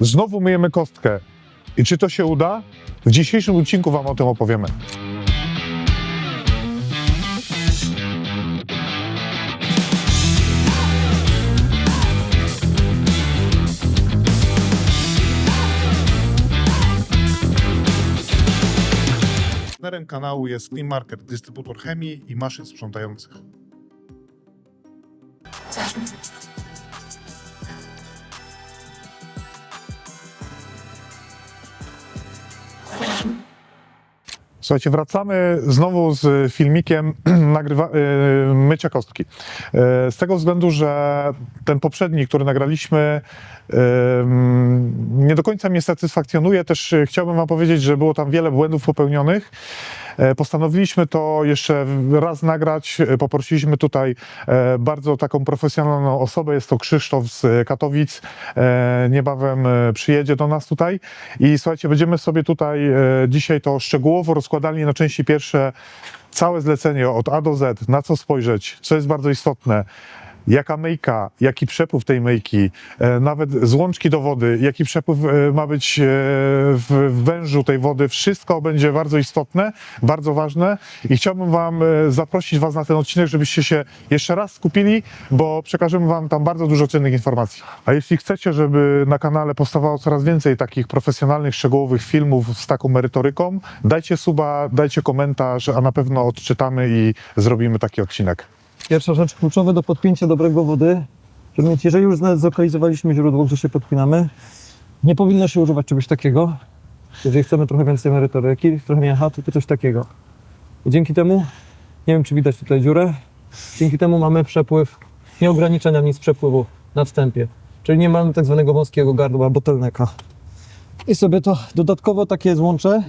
Znowu myjemy kostkę. I czy to się uda? W dzisiejszym odcinku Wam o tym opowiemy. Partnerem kanału jest Clean Market, dystrybutor chemii i maszyn sprzątających. Słuchajcie, wracamy znowu z filmikiem nagrywa, y, mycia kostki. Y, Z tego względu, że ten poprzedni, który nagraliśmy, nie do końca mnie satysfakcjonuje. Też chciałbym Wam powiedzieć, że było tam wiele błędów popełnionych. E, Postanowiliśmy to jeszcze raz nagrać. E, Poprosiliśmy tutaj e, bardzo taką profesjonalną osobę. Jest to Krzysztof z Katowic. Niebawem przyjedzie do nas tutaj. I słuchajcie, będziemy sobie tutaj dzisiaj to szczegółowo rozkładali na części pierwsze całe zlecenie od A do Z, na co spojrzeć, co jest bardzo istotne. Jaka myjka, jaki przepływ tej myjki, e, nawet złączki do wody, jaki przepływ e, ma być e, w wężu tej wody, wszystko będzie bardzo istotne, bardzo ważne i chciałbym Wam zaprosić Was na ten odcinek, żebyście się jeszcze raz skupili, bo przekażemy Wam tam bardzo dużo cennych informacji. A jeśli chcecie, żeby na kanale powstawało coraz więcej takich profesjonalnych, szczegółowych filmów z taką merytoryką, dajcie suba, dajcie komentarz, a na pewno odczytamy i zrobimy taki odcinek. Pierwsza rzecz kluczowa do podpięcia dobrego wody, żeby mieć, jeżeli już zlokalizowaliśmy źródło, gdzie się podpinamy, nie powinno się używać czegoś takiego. Jeżeli chcemy trochę więcej merytoryki, trochę mięcha, to coś takiego. I dzięki temu, nie wiem czy widać tutaj dziurę, dzięki temu mamy przepływ, nie ogranicza nam nic przepływu na wstępie. Czyli nie mamy tak zwanego wąskiego gardła, bottlenecka. I sobie to dodatkowo takie złącze.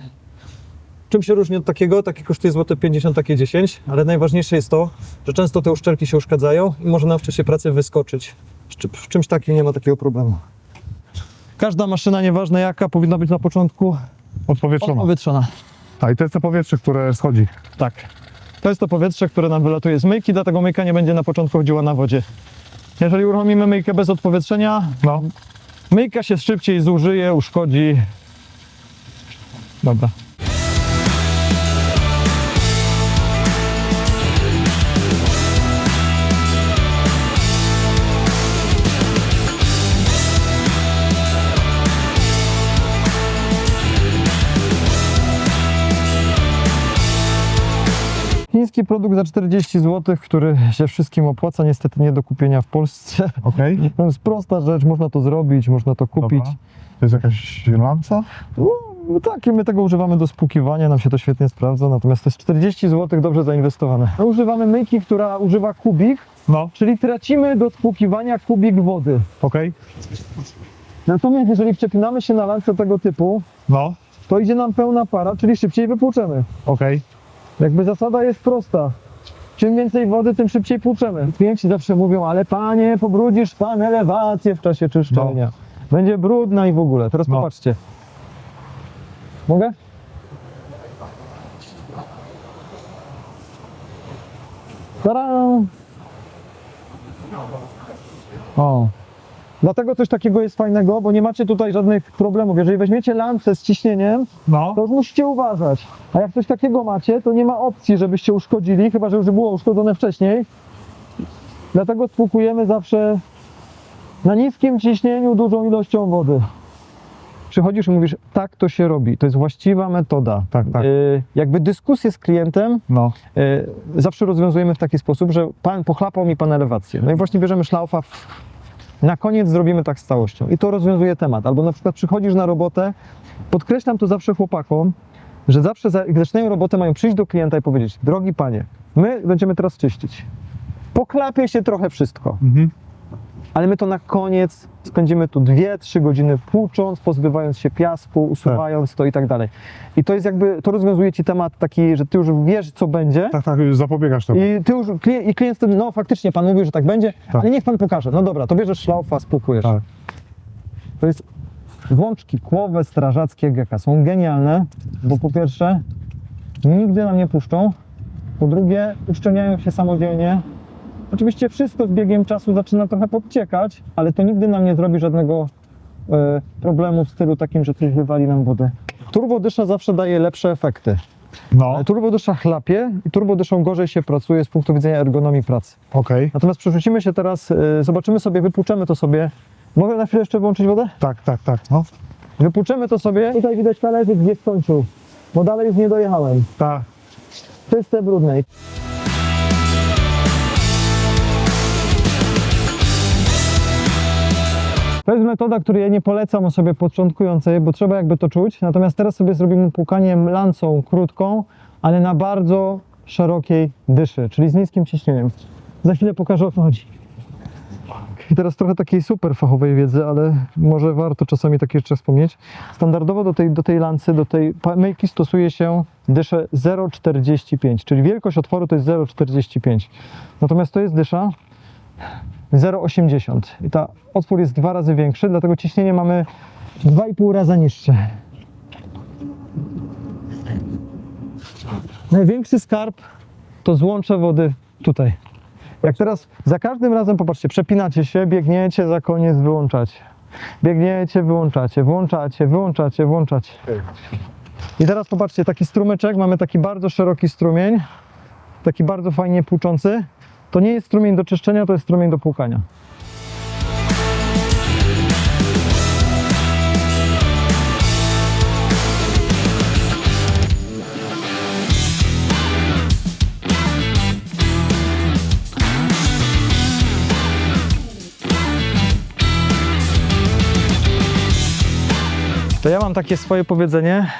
Czym się różni od takiego? Takie kosztuje złote 50, takie 10, ale najważniejsze jest to, że często te uszczelki się uszkadzają i może nam w czasie pracy wyskoczyć. Czy- W czymś takim nie ma takiego problemu. Każda maszyna, nieważne jaka, powinna być na początku Odpowietrzona. odpowietrzona. A i to jest to powietrze, które schodzi. Tak. To jest to powietrze, które nam wylatuje z myjki, dlatego myjka nie będzie na początku chodziła na wodzie. Jeżeli uruchomimy myjkę bez odpowietrzenia, No, myjka się szybciej zużyje, uszkodzi. Dobra. Chiński produkt za 40 zł, który się wszystkim opłaca, niestety nie do kupienia w Polsce. okej. To jest prosta rzecz, można to zrobić, można to kupić. Dobra. To jest jakaś lanca? No, tak, i my tego używamy do spłukiwania, nam się to świetnie sprawdza, natomiast to jest 40 zł dobrze zainwestowane. My używamy myjki, która używa kubik, No, czyli tracimy do spłukiwania kubik wody. okej. Natomiast jeżeli wczepinamy się na lance tego typu, No, to idzie nam pełna para, czyli szybciej wypłuczemy. okej. Jakby zasada jest prosta. Czym więcej wody, tym szybciej płuczemy. Klienci zawsze mówią, ale panie, pobrudzisz pan elewację w czasie czyszczenia. Będzie brudna i w ogóle. Teraz No. popatrzcie. Mogę? Tada! O. Dlatego coś takiego jest fajnego, bo nie macie tutaj żadnych problemów. Jeżeli weźmiecie lancę z ciśnieniem, No, to już musicie uważać. A jak coś takiego macie, to nie ma opcji, żebyście uszkodzili, chyba że już było uszkodzone wcześniej. Dlatego spłukujemy zawsze na niskim ciśnieniu dużą ilością wody. Przychodzisz i mówisz, tak to się robi, to jest właściwa metoda. tak, tak. Y, jakby dyskusję z klientem No, y, zawsze rozwiązujemy w taki sposób, że pan pochlapał mi pan elewację. No i właśnie bierzemy szlaufa, na koniec zrobimy tak z całością. I to rozwiązuje temat. Albo na przykład przychodzisz na robotę, podkreślam to zawsze chłopakom, że zawsze za- jak zaczynają robotę, mają przyjść do klienta i powiedzieć, drogi panie, my będziemy teraz czyścić. Poklepie się trochę wszystko, mhm. Ale my to na koniec spędzimy tu 2-3 godziny płucząc, pozbywając się piasku, usuwając to i tak dalej. I to jest jakby, to rozwiązuje ci temat taki, że ty już wiesz, co będzie. tak, tak, już zapobiegasz temu. I ty już, klient, i klient wtedy, no faktycznie pan mówił, że tak będzie, Tak. ale niech pan pokaże. No dobra, to bierzesz szlaufa, spłukujesz. Tak. To jest włączki kłowe strażackie GK. Są genialne, bo po pierwsze nigdy nam nie puszczą, po drugie uszczelniają się samodzielnie. Oczywiście wszystko z biegiem czasu zaczyna trochę podciekać, ale to nigdy nam nie zrobi żadnego e, problemu w stylu takim, że coś wywali nam wodę. Turbodysza zawsze daje lepsze efekty. No, E, Turbodysza chlapie i turbodyszą gorzej się pracuje z punktu widzenia ergonomii pracy. okej. Natomiast przerzucimy się teraz, e, zobaczymy sobie, wypłuczemy to sobie. Mogę na chwilę jeszcze włączyć wodę? Tak, tak, tak. No, Wypłuczemy to sobie. Tutaj widać talerzyk, gdzie skończył, bo dalej już nie dojechałem. tak. Czyste, brudne. To jest metoda, której ja nie polecam osobie początkującej, bo trzeba jakby to czuć. Natomiast teraz sobie zrobimy płukaniem lancą krótką, ale na bardzo szerokiej dyszy, czyli z niskim ciśnieniem. Za chwilę pokażę o co chodzi. I teraz trochę takiej super fachowej wiedzy, ale może warto czasami takie jeszcze wspomnieć. Standardowo do tej, do tej lancy, do tej myjki stosuje się dyszę 0,45, czyli wielkość otworu to jest 0,45. Natomiast to jest dysza 0,80 i ta otwór jest dwa razy większy, dlatego ciśnienie mamy 2,5 raza niższe. Największy skarb to złącze wody tutaj. Jak teraz za każdym razem, popatrzcie, przepinacie się, biegniecie, za koniec wyłączacie. Biegniecie, wyłączacie, włączacie, wyłączacie, włączacie. I teraz popatrzcie, taki strumyczek, mamy taki bardzo szeroki strumień, taki bardzo fajnie płuczący. To nie jest strumień do czyszczenia, to jest strumień do płukania. To ja mam takie swoje powiedzenie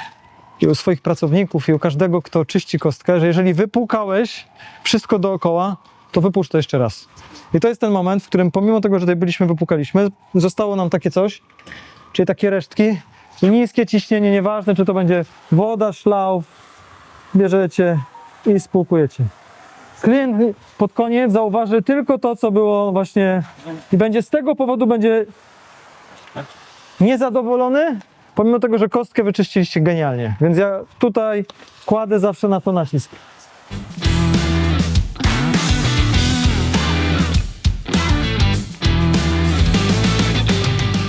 i u swoich pracowników i u każdego, kto czyści kostkę, że jeżeli wypłukałeś wszystko dookoła, to wypuszcz to jeszcze raz. I to jest ten moment, w którym pomimo tego, że tutaj byliśmy, wypłukaliśmy, zostało nam takie coś, czyli takie resztki niskie ciśnienie, nieważne czy to będzie woda, szlauf, bierzecie i spłukujecie. Klient pod koniec zauważy tylko to, co było właśnie i będzie z tego powodu będzie niezadowolony, pomimo tego, że kostkę wyczyściliście genialnie. Więc ja tutaj kładę zawsze na to nacisk.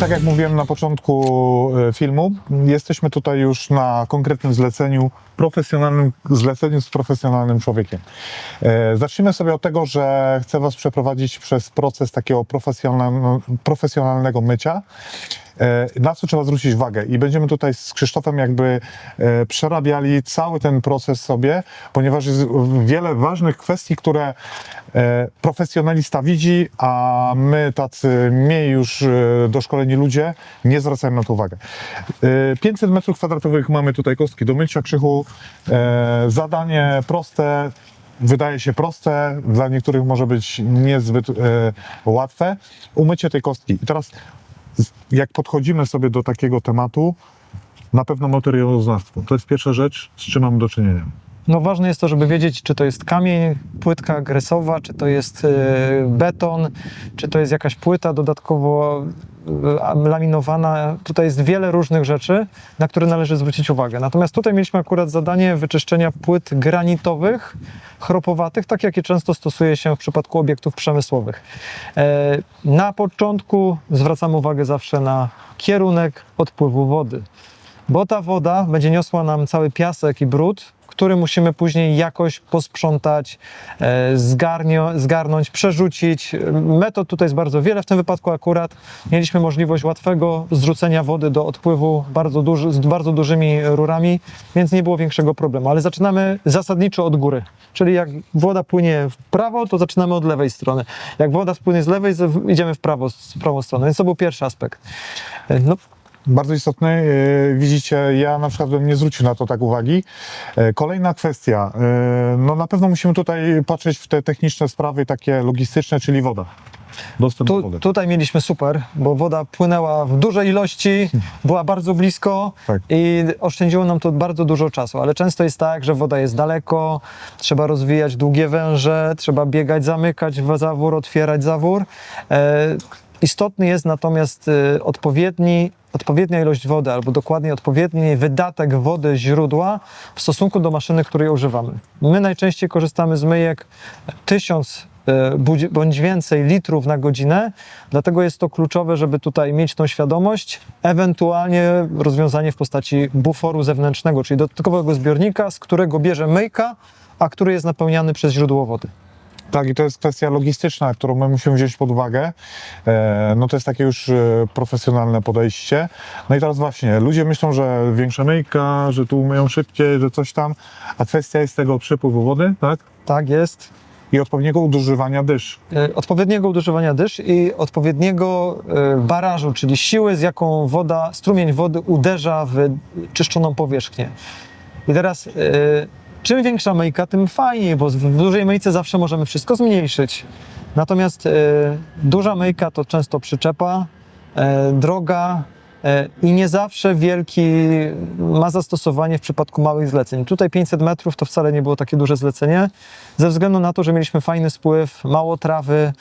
Tak jak mówiłem na początku e, filmu, jesteśmy tutaj już na konkretnym zleceniu, profesjonalnym zleceniu z profesjonalnym człowiekiem. E, Zacznijmy sobie od tego, że chcę Was przeprowadzić przez proces takiego profesjonalnego mycia. E, Na co trzeba zwrócić uwagę? I będziemy tutaj z Krzysztofem jakby e, przerabiali cały ten proces sobie, ponieważ jest wiele ważnych kwestii, które e, profesjonalista widzi, a my tacy mniej już doszkoleni ludzie nie zwracamy na to uwagę. E, 500 metrów kwadratowych mamy tutaj kostki do mycia krzychu. Zadanie proste, wydaje się proste, dla niektórych może być niezbyt łatwe. Umycie tej kostki. I teraz jak podchodzimy sobie do takiego tematu, na pewno materiałoznawstwo. To jest pierwsza rzecz, z czym mamy do czynienia. No ważne jest to, żeby wiedzieć, czy to jest kamień, płytka gresowa, czy to jest e, beton, czy to jest jakaś płyta dodatkowo laminowana. Tutaj jest wiele różnych rzeczy, na które należy zwrócić uwagę. Natomiast tutaj mieliśmy akurat zadanie wyczyszczenia płyt granitowych, chropowatych, tak jakie często stosuje się w przypadku obiektów przemysłowych. E, Na początku zwracamy uwagę zawsze na kierunek odpływu wody bo ta woda będzie niosła nam cały piasek i brud, który musimy później jakoś posprzątać, e, zgarnio, zgarnąć, przerzucić. Metod tutaj jest bardzo wiele. W tym wypadku akurat mieliśmy możliwość łatwego zrzucenia wody do odpływu bardzo duży, z bardzo dużymi rurami, więc nie było większego problemu. Ale zaczynamy zasadniczo od góry. Czyli jak woda płynie w prawo, to zaczynamy od lewej strony. Jak woda spłynie z lewej, idziemy w prawo, w prawą stronę. Więc to był pierwszy aspekt. E, No, Bardzo istotny. Yy, Widzicie, ja na przykład bym nie zwrócił na to tak uwagi. Yy, Kolejna kwestia. Yy, No na pewno musimy tutaj patrzeć w te techniczne sprawy, takie logistyczne, czyli woda. Dostęp do Tu, wody. tutaj mieliśmy super, bo woda płynęła w dużej ilości, była bardzo blisko Tak. i oszczędziło nam to bardzo dużo czasu. Ale często jest tak, że woda jest daleko, trzeba rozwijać długie węże, trzeba biegać, zamykać zawór, otwierać zawór. E, istotny jest natomiast e, odpowiedni, odpowiednia ilość wody, albo dokładnie odpowiedni wydatek wody źródła w stosunku do maszyny, której używamy. My najczęściej korzystamy z myjek 1000 e, budzi- bądź więcej litrów na godzinę. Dlatego jest to kluczowe, żeby tutaj mieć tą świadomość, ewentualnie rozwiązanie w postaci buforu zewnętrznego, czyli dodatkowego zbiornika, z którego bierze myjka, a który jest napełniany przez źródło wody. Tak, i to jest kwestia logistyczna, którą my musimy wziąć pod uwagę. E, No to jest takie już e, profesjonalne podejście. No i teraz właśnie, ludzie myślą, że większa myjka, że tu umyją szybciej, że coś tam, a kwestia jest tego przepływu wody, tak? Tak jest. I odpowiedniego używania dysz. E, odpowiedniego używania dysz i odpowiedniego barażu, czyli siły, z jaką woda, strumień wody uderza w czyszczoną powierzchnię. I teraz czym większa myjka, tym fajniej, bo w dużej myjce zawsze możemy wszystko zmniejszyć. Natomiast e, duża myjka to często przyczepa, e, droga e, i nie zawsze wielki ma zastosowanie w przypadku małych zleceń. Tutaj 500 metrów to wcale nie było takie duże zlecenie, ze względu na to, że mieliśmy fajny spływ, mało trawy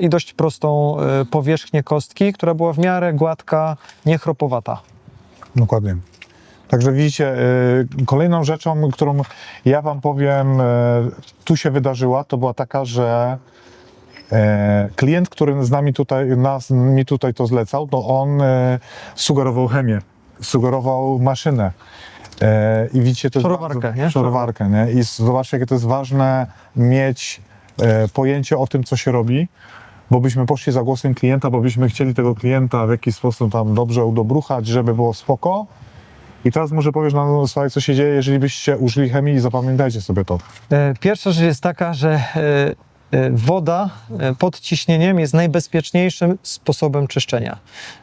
i dość prostą powierzchnię kostki, która była w miarę gładka, niechropowata. Dokładnie. Także widzicie, y, kolejną rzeczą, którą ja Wam powiem, y, tu się wydarzyła, to była taka, że e, klient, który z nami tutaj, nas, mi tutaj to zlecał, to on sugerował chemię, sugerował maszynę. I widzicie, to Szorowarkę, bardzo- nie? Szorowarkę, nie? I zobaczcie, jakie to jest ważne mieć pojęcie o tym, co się robi, bo byśmy poszli za głosem klienta, bo byśmy chcieli tego klienta w jakiś sposób tam dobrze udobruchać, żeby było spoko. I teraz może powiesz nam, słuchaj, co się dzieje, jeżeli byście użyli chemii i zapamiętajcie sobie to. E, Pierwsza rzecz jest taka, że e, e, woda pod ciśnieniem jest najbezpieczniejszym sposobem czyszczenia.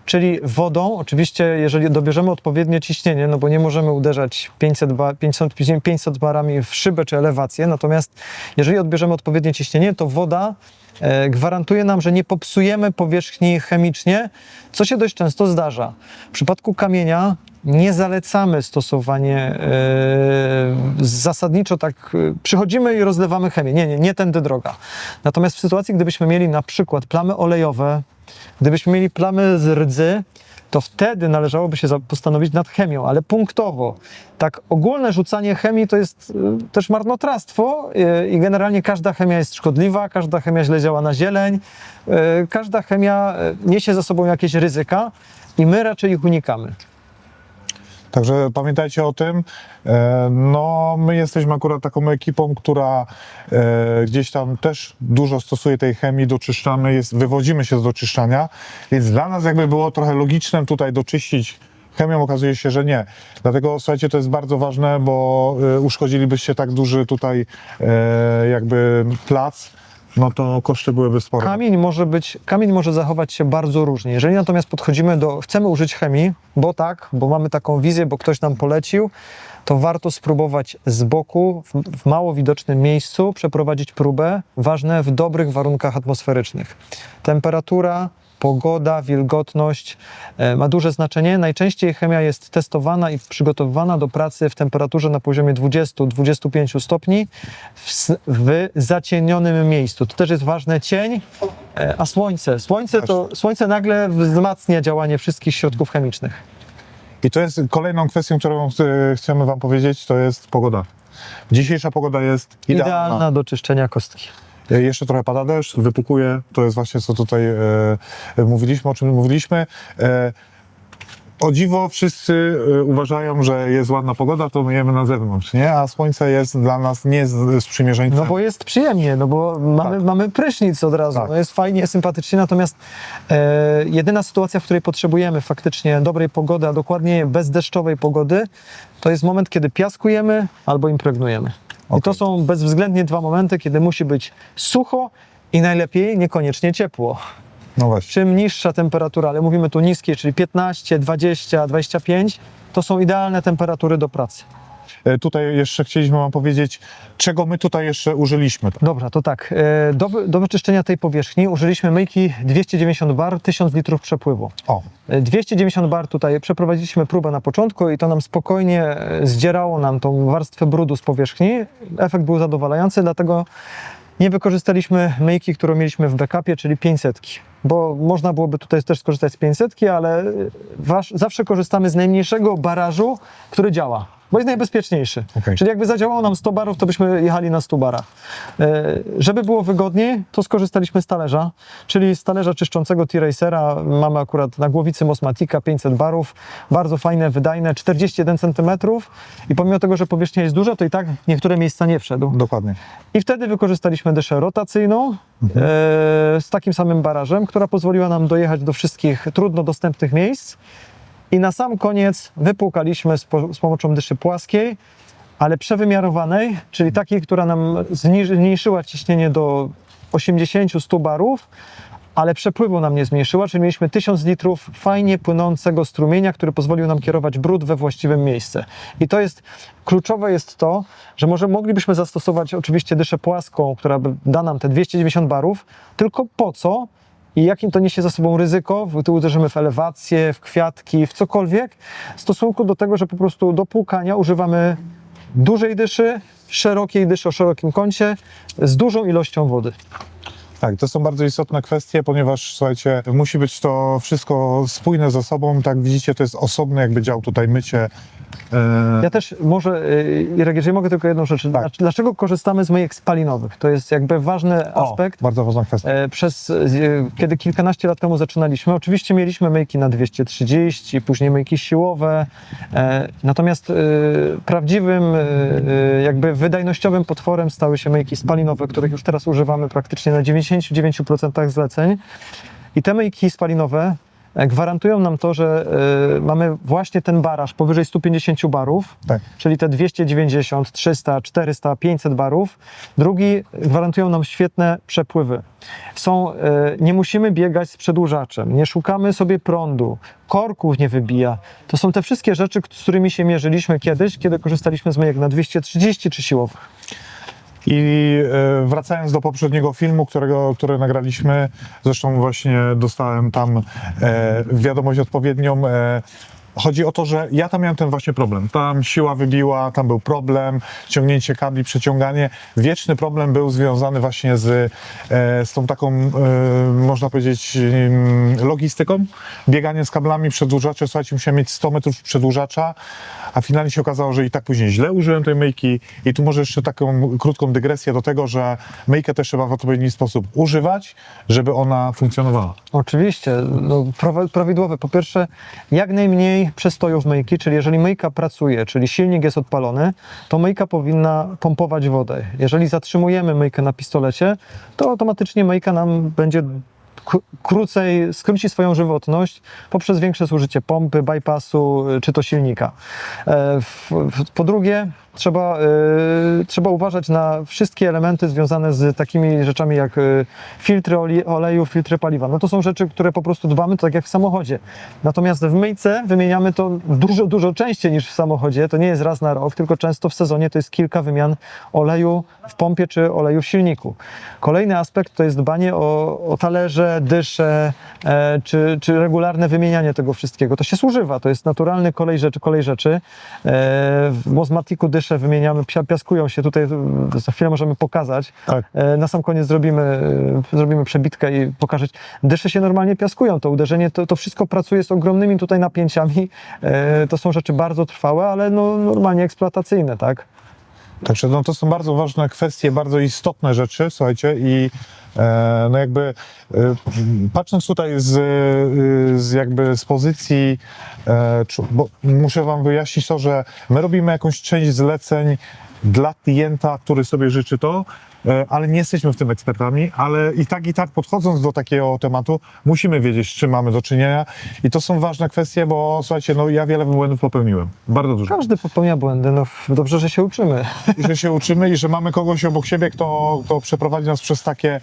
Czyli wodą, oczywiście, jeżeli dobierzemy odpowiednie ciśnienie, no bo nie możemy uderzać 500, ba, 500, 500 barami w szybę czy elewację, natomiast jeżeli odbierzemy odpowiednie ciśnienie, to woda gwarantuje nam, że nie popsujemy powierzchni chemicznie, co się dość często zdarza. W przypadku kamienia nie zalecamy stosowanie e, zasadniczo tak e, przychodzimy i rozlewamy chemię. Nie, nie, nie tędy droga. Natomiast w sytuacji, gdybyśmy mieli na przykład plamy olejowe, gdybyśmy mieli plamy z rdzy, to wtedy należałoby się postanowić nad chemią, ale punktowo. Tak ogólne rzucanie chemii to jest e, też marnotrawstwo e, i generalnie każda chemia jest szkodliwa, każda chemia źle działa na zieleń, e, każda chemia niesie za sobą jakieś ryzyka i my raczej ich unikamy. Także pamiętajcie o tym. E, No, my jesteśmy akurat taką ekipą, która e, gdzieś tam też dużo stosuje tej chemii, doczyszczamy, jest, wywodzimy się z doczyszczania, więc dla nas jakby było trochę logiczne tutaj doczyścić chemią, okazuje się, że nie. Dlatego słuchajcie, to jest bardzo ważne, bo e, uszkodzilibyście tak duży tutaj jakby plac, no to koszty byłyby spore. Kamień może być, kamień może zachować się bardzo różnie. Jeżeli natomiast podchodzimy do, chcemy użyć chemii, bo tak, bo mamy taką wizję, bo ktoś nam polecił, to warto spróbować z boku, w, w mało widocznym miejscu, przeprowadzić próbę, ważne w dobrych warunkach atmosferycznych. Temperatura, pogoda, wilgotność e, ma duże znaczenie. Najczęściej chemia jest testowana i przygotowywana do pracy w temperaturze na poziomie 20-25 stopni w, w zacienionym miejscu. To też jest ważne cień, e, a słońce. Słońce, to, słońce nagle wzmacnia działanie wszystkich środków chemicznych. I to jest kolejną kwestią, którą e, chcemy Wam powiedzieć, to jest pogoda. Dzisiejsza pogoda jest idealna. Idealna do czyszczenia kostki. E, Jeszcze trochę pada deszcz, wypukuje. To jest właśnie co tutaj e, e, mówiliśmy, o czym mówiliśmy. O dziwo wszyscy uważają, że jest ładna pogoda, to myjemy na zewnątrz, nie? A słońce jest dla nas nie sprzymierzeńcem. No bo jest przyjemnie, no bo mamy, Tak. mamy prysznic od razu, Tak. no jest fajnie, sympatycznie, natomiast e, jedyna sytuacja, w której potrzebujemy faktycznie dobrej pogody, a dokładnie bezdeszczowej pogody, to jest moment, kiedy piaskujemy albo impregnujemy. I Okej. to są bezwzględnie dwa momenty, kiedy musi być sucho i najlepiej niekoniecznie ciepło. No właśnie. Czym niższa temperatura, ale mówimy tu niskie, czyli 15, 20, 25, to są idealne temperatury do pracy. E, Tutaj jeszcze chcieliśmy Wam powiedzieć, czego my tutaj jeszcze użyliśmy. Dobra, to tak. e, Do, do wyczyszczenia tej powierzchni użyliśmy myjki 290 bar, 1000 litrów przepływu. O, E, 290 bar tutaj przeprowadziliśmy próbę na początku i to nam spokojnie e, zdzierało nam tą warstwę brudu z powierzchni. Efekt był zadowalający, dlatego nie wykorzystaliśmy myjki, którą mieliśmy w backupie, czyli 500. Bo można byłoby tutaj też skorzystać z 500, ale e, wasz, zawsze korzystamy z najmniejszego barażu, który działa. Bo jest najbezpieczniejszy. Okej. Czyli jakby zadziałało nam 100 barów, to byśmy jechali na 100 barach. E, żeby było wygodniej, to skorzystaliśmy z talerza, czyli z talerza czyszczącego T-Racera. Mamy akurat na głowicy Mosmatica 500 barów, bardzo fajne, wydajne, 41 cm i pomimo tego, że powierzchnia jest duża, to i tak niektóre miejsca nie wszedł. Dokładnie. I wtedy wykorzystaliśmy dyszę rotacyjną e, z takim samym barażem, która pozwoliła nam dojechać do wszystkich trudno dostępnych miejsc. I na sam koniec wypłukaliśmy z, po, z pomocą dyszy płaskiej, ale przewymiarowanej, czyli takiej, która nam zmniejszyła ciśnienie do 80-100 barów, ale przepływu nam nie zmniejszyła, czyli mieliśmy 1000 litrów fajnie płynącego strumienia, który pozwolił nam kierować brud we właściwe miejsce. I to jest, kluczowe jest to, że może moglibyśmy zastosować oczywiście dyszę płaską, która da nam te 290 barów, tylko po co? I jakim to niesie za sobą ryzyko, tu uderzymy w elewację, w kwiatki, w cokolwiek, w stosunku do tego, że po prostu do płukania używamy dużej dyszy, szerokiej dyszy o szerokim kącie, z dużą ilością wody. Tak, to są bardzo istotne kwestie, ponieważ słuchajcie, musi być to wszystko spójne ze sobą. Tak widzicie, to jest osobny jakby dział tutaj mycie. E, Ja też może, y, Irek, jeżeli mogę tylko jedną rzecz. Tak. Dlac- Dlaczego korzystamy z myjek spalinowych? To jest jakby ważny o, aspekt. Bardzo ważna kwestia. E, Przez, e, kiedy kilkanaście lat temu zaczynaliśmy, oczywiście mieliśmy myjki na 230, później myjki siłowe, e, natomiast e, prawdziwym, e, e, jakby wydajnościowym potworem stały się myjki spalinowe, których już teraz używamy praktycznie na 99% zleceń. I te myjki spalinowe e, gwarantują nam to, że e, mamy właśnie ten baraż powyżej 150 barów, Tak. czyli te 290, 300, 400, 500 barów. Drugi gwarantują nam świetne przepływy. Są, e, nie musimy biegać z przedłużaczem, nie szukamy sobie prądu, korków nie wybija. To są te wszystkie rzeczy, z którymi się mierzyliśmy kiedyś, kiedy korzystaliśmy z myjek na 230 czy siłowych. I e, wracając do poprzedniego filmu, którego, który nagraliśmy, zresztą właśnie dostałem tam e, wiadomość odpowiednią. Chodzi o to, że ja tam miałem ten właśnie problem. Tam siła wybiła, tam był problem, ciągnięcie kabli, przeciąganie. Wieczny problem był związany właśnie z, e, z tą taką, e, można powiedzieć, logistyką. Bieganie z kablami, przedłużacze. Słuchajcie, musiałem mieć 100 metrów przedłużacza, a finalnie się okazało, że i tak później źle użyłem tej myjki. I tu może jeszcze taką krótką dygresję do tego, że myjkę też trzeba w odpowiedni sposób używać, żeby ona funkcjonowała. Oczywiście, no, prawidłowe. Po pierwsze, jak najmniej przestojów myjki, czyli jeżeli myjka pracuje, czyli silnik jest odpalony, to myjka powinna pompować wodę. Jeżeli zatrzymujemy myjkę na pistolecie, to automatycznie myjka nam będzie krócej, skróci swoją żywotność poprzez większe zużycie pompy, bypassu czy to silnika. E, Po drugie, trzeba, y, trzeba uważać na wszystkie elementy związane z takimi rzeczami jak y, filtry oleju, filtry paliwa. No to są rzeczy, które po prostu dbamy, tak jak w samochodzie. Natomiast w myjce wymieniamy to dużo, dużo częściej niż w samochodzie. To nie jest raz na rok, tylko często w sezonie to jest kilka wymian oleju w pompie czy oleju w silniku. Kolejny aspekt to jest dbanie o, o talerze, dysze, e, czy, czy regularne wymienianie tego wszystkiego. To się zużywa, to jest naturalny kolej rzeczy. Kolej rzeczy. E, w Mosmatiku dysze wymieniamy, pia- piaskują się. Tutaj za chwilę możemy pokazać. Tak. E, na sam koniec zrobimy, e, zrobimy przebitkę i pokażę. Dysze się normalnie piaskują. To uderzenie, to, to wszystko pracuje z ogromnymi tutaj napięciami. E, to są rzeczy bardzo trwałe, ale no, normalnie eksploatacyjne, tak? Także no, to są bardzo ważne kwestie, bardzo istotne rzeczy, słuchajcie, i no jakby e, patrząc tutaj z, e, z jakby z pozycji, e, bo muszę wam wyjaśnić to, że my robimy jakąś część zleceń dla klienta, który sobie życzy to, e, ale nie jesteśmy w tym ekspertami, ale i tak, i tak podchodząc do takiego tematu, musimy wiedzieć, z czym mamy do czynienia i to są ważne kwestie, bo słuchajcie, no ja wiele błędów popełniłem, bardzo dużo. Każdy popełnia błędy, no dobrze, że się uczymy. I że się uczymy i że mamy kogoś obok siebie, kto, kto przeprowadzi nas przez takie e,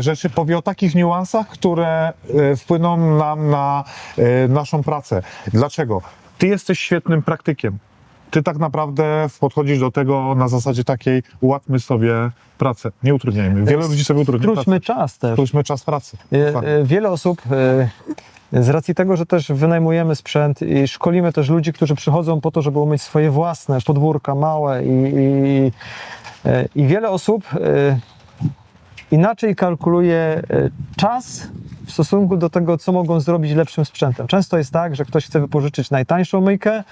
rzeczy, powie o takich niuansach, które e, wpłyną nam na e, naszą pracę. Dlaczego? Ty jesteś świetnym praktykiem. Ty tak naprawdę podchodzisz do tego na zasadzie takiej ułatwmy sobie pracę, nie utrudniajmy. Wiele ludzi sobie utrudnia. Skróćmy czas też. Skróćmy czas pracy. E, e, Wiele osób e, z racji tego, że też wynajmujemy sprzęt i szkolimy też ludzi, którzy przychodzą po to, żeby mieć swoje własne podwórka małe i, i, e, i wiele osób e, inaczej kalkuluje e, czas w stosunku do tego, co mogą zrobić lepszym sprzętem. Często jest tak, że ktoś chce wypożyczyć najtańszą myjkę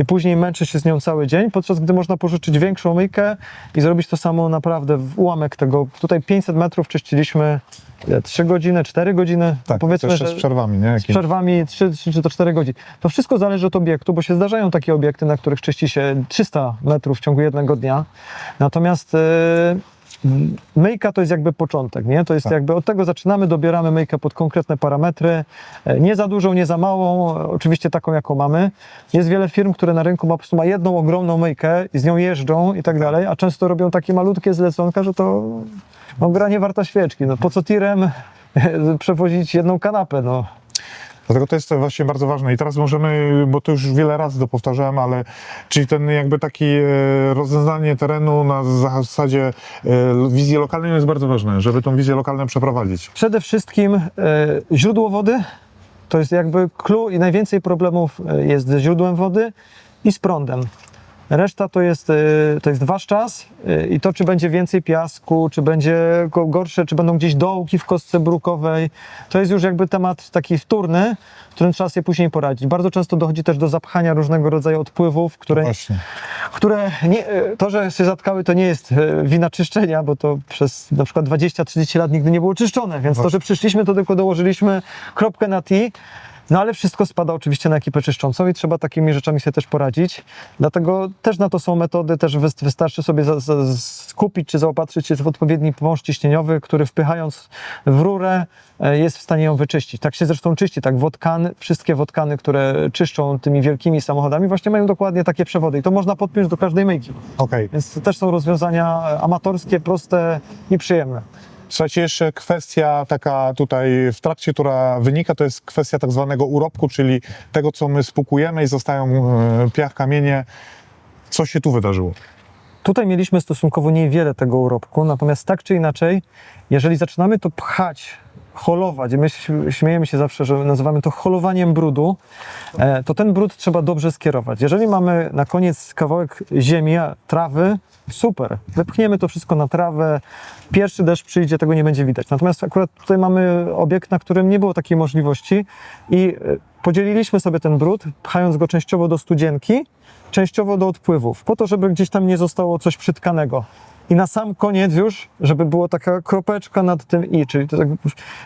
i później męczy się z nią cały dzień, podczas gdy można pożyczyć większą myjkę i zrobić to samo naprawdę w ułamek tego. Tutaj 500 metrów czyściliśmy ile, 3 godziny, 4 godziny. Tak, Powiedzmy, że z przerwami, nie? z Jakim- przerwami 3, 3 czy to 4 godziny. To wszystko zależy od obiektu, bo się zdarzają takie obiekty, na których czyści się 300 metrów w ciągu jednego dnia. Natomiast e, myjka to jest jakby początek, nie? To jest Tak. jakby od tego zaczynamy, dobieramy myjkę pod konkretne parametry. E, Nie za dużą, nie za małą, oczywiście taką, jaką mamy. Jest wiele firm, które na rynku ma, po prostu ma jedną ogromną myjkę i z nią jeżdżą i tak dalej, a często robią takie malutkie zleconka, że to no, gra nie warta świeczki. No, po co tirem przewozić jedną kanapę? No. Dlatego to jest właśnie bardzo ważne. I teraz możemy, bo to już wiele razy to powtarzałem, ale czyli ten jakby taki e, rozeznanie terenu na zasadzie e, wizji lokalnej jest bardzo ważne, żeby tą wizję lokalną przeprowadzić. Przede wszystkim e, źródło wody to jest jakby clue i najwięcej problemów jest ze źródłem wody i z prądem. Reszta to jest, e, to jest wasz czas e, i to, czy będzie więcej piasku, czy będzie go- gorsze, czy będą gdzieś dołki w kostce brukowej, to jest już jakby temat taki wtórny, w którym trzeba sobie później poradzić. Bardzo często dochodzi też do zapchania różnego rodzaju odpływów, które Właśnie. które nie, e, to, że się zatkały, to nie jest wina czyszczenia, bo to przez na przykład 20-30 lat nigdy nie było czyszczone, więc to, Właśnie. że przyszliśmy, to tylko dołożyliśmy kropkę na T. No ale wszystko spada oczywiście na ekipę czyszczącą i trzeba takimi rzeczami sobie też poradzić. Dlatego też na to są metody, też wys- wystarczy sobie skupić czy zaopatrzyć się w odpowiedni wąż ciśnieniowy, który wpychając w rurę e, jest w stanie ją wyczyścić. Tak się zresztą czyści, tak wodkany, wszystkie wodkany, które czyszczą tymi wielkimi samochodami właśnie mają dokładnie takie przewody i to można podpiąć do każdej myjki. Okej. Więc to też są rozwiązania amatorskie, proste i przyjemne. Słuchajcie, jeszcze kwestia taka tutaj w trakcie, która wynika, to jest kwestia tak zwanego urobku, czyli tego, co my spłukujemy i zostają e, piach, kamienie. Co się tu wydarzyło? Tutaj mieliśmy stosunkowo niewiele tego urobku, natomiast tak czy inaczej, jeżeli zaczynamy to pchać, holować, my śmiejemy się zawsze, że nazywamy to holowaniem brudu, e, to ten brud trzeba dobrze skierować. Jeżeli mamy na koniec kawałek ziemi, trawy, super, wypchniemy to wszystko na trawę, pierwszy deszcz przyjdzie, tego nie będzie widać. Natomiast akurat tutaj mamy obiekt, na którym nie było takiej możliwości i e, podzieliliśmy sobie ten brud, pchając go częściowo do studzienki, częściowo do odpływów, po to, żeby gdzieś tam nie zostało coś przytkanego. I na sam koniec już, żeby było taka kropeczka nad tym i, czyli tak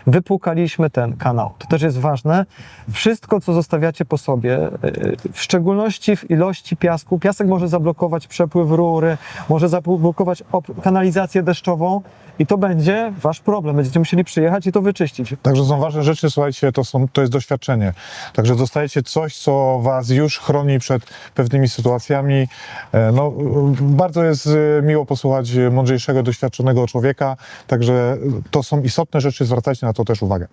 wypłukaliśmy ten kanał. To też jest ważne. Wszystko, co zostawiacie po sobie, yy, w szczególności w ilości piasku, piasek może zablokować przepływ rury, może zablokować kanalizację deszczową i to będzie wasz problem. Będziecie musieli przyjechać i to wyczyścić. Także są ważne rzeczy, słuchajcie, to, są, to jest doświadczenie. Także dostajecie coś, co was już chroni przed pewnymi sytuacjami. E, No, bardzo jest e, miło posłuchać e, mądrzejszego, doświadczonego człowieka. Także to są istotne rzeczy, zwracajcie na to też uwagę.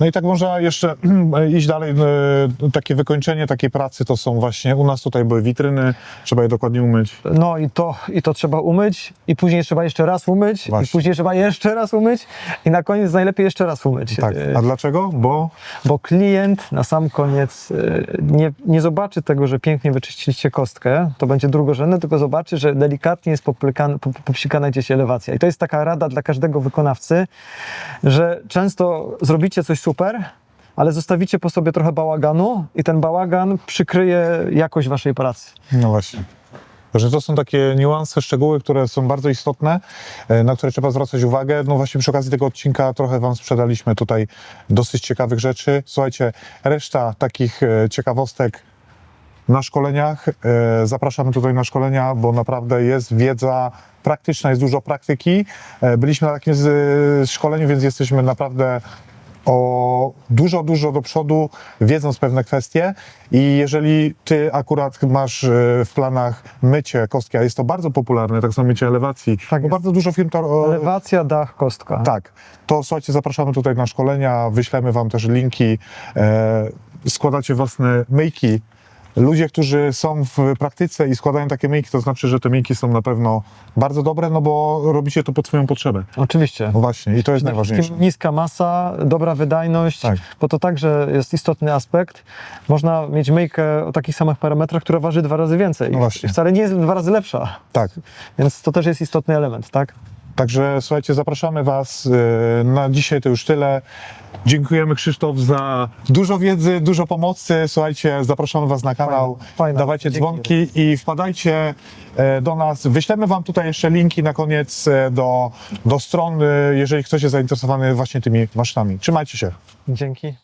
No i tak można jeszcze iść dalej. e, Takie wykończenie takiej pracy to są właśnie, u nas tutaj były witryny, trzeba je dokładnie umyć. No i to, i to trzeba umyć, i później trzeba jeszcze raz umyć, Właśnie. i później trzeba jeszcze raz umyć, i na koniec najlepiej jeszcze raz umyć. Tak. A dlaczego? Bo Bo klient na sam koniec e, nie, nie zobaczy tego, że pięknie wyczyściliście kostkę, to będzie drugorzędne, tylko zobaczy, że delikatnie jest popsikana gdzieś elewacja. I to jest taka rada dla każdego wykonawcy, że często zrobicie coś super, ale zostawicie po sobie trochę bałaganu i ten bałagan przykryje jakość waszej pracy. No właśnie. Że to są takie niuanse, szczegóły, które są bardzo istotne, e, na które trzeba zwracać uwagę. No właśnie przy okazji tego odcinka trochę Wam sprzedaliśmy tutaj dosyć ciekawych rzeczy. Słuchajcie, reszta takich e, ciekawostek na szkoleniach. E, Zapraszamy tutaj na szkolenia, bo naprawdę jest wiedza praktyczna, jest dużo praktyki. Byliśmy na takim szkoleniu, więc jesteśmy naprawdę o dużo, dużo do przodu, wiedząc pewne kwestie. I jeżeli ty akurat masz e, w planach mycie kostki, a jest to bardzo popularne, tak samo mycie elewacji, Tak bo jest. bardzo dużo firm to... Elewacja, dach, kostka. tak, to słuchajcie, zapraszamy tutaj na szkolenia, wyślemy wam też linki, e, składacie własne myjki. Ludzie, którzy są w praktyce i składają takie myjki, to znaczy, że te myjki są na pewno bardzo dobre, no bo robicie to pod swoją potrzebę. Oczywiście. No właśnie, i to jest Przede najważniejsze. Niska masa, dobra wydajność, Tak. bo to także jest istotny aspekt. Można mieć myjkę o takich samych parametrach, która waży dwa razy więcej. No właśnie. Wcale nie jest dwa razy lepsza, Tak. więc to też jest istotny element, tak? Także słuchajcie, zapraszamy Was. e, Na dzisiaj to już tyle. Dziękujemy Krzysztof za dużo wiedzy, dużo pomocy. Słuchajcie, zapraszamy Was na kanał. Fajne, fajne. Dawajcie Dzięki. dzwonki i wpadajcie e, do nas. Wyślemy Wam tutaj jeszcze linki na koniec e, do, do stron, jeżeli ktoś jest zainteresowany właśnie tymi maszynami. Trzymajcie się. Dzięki.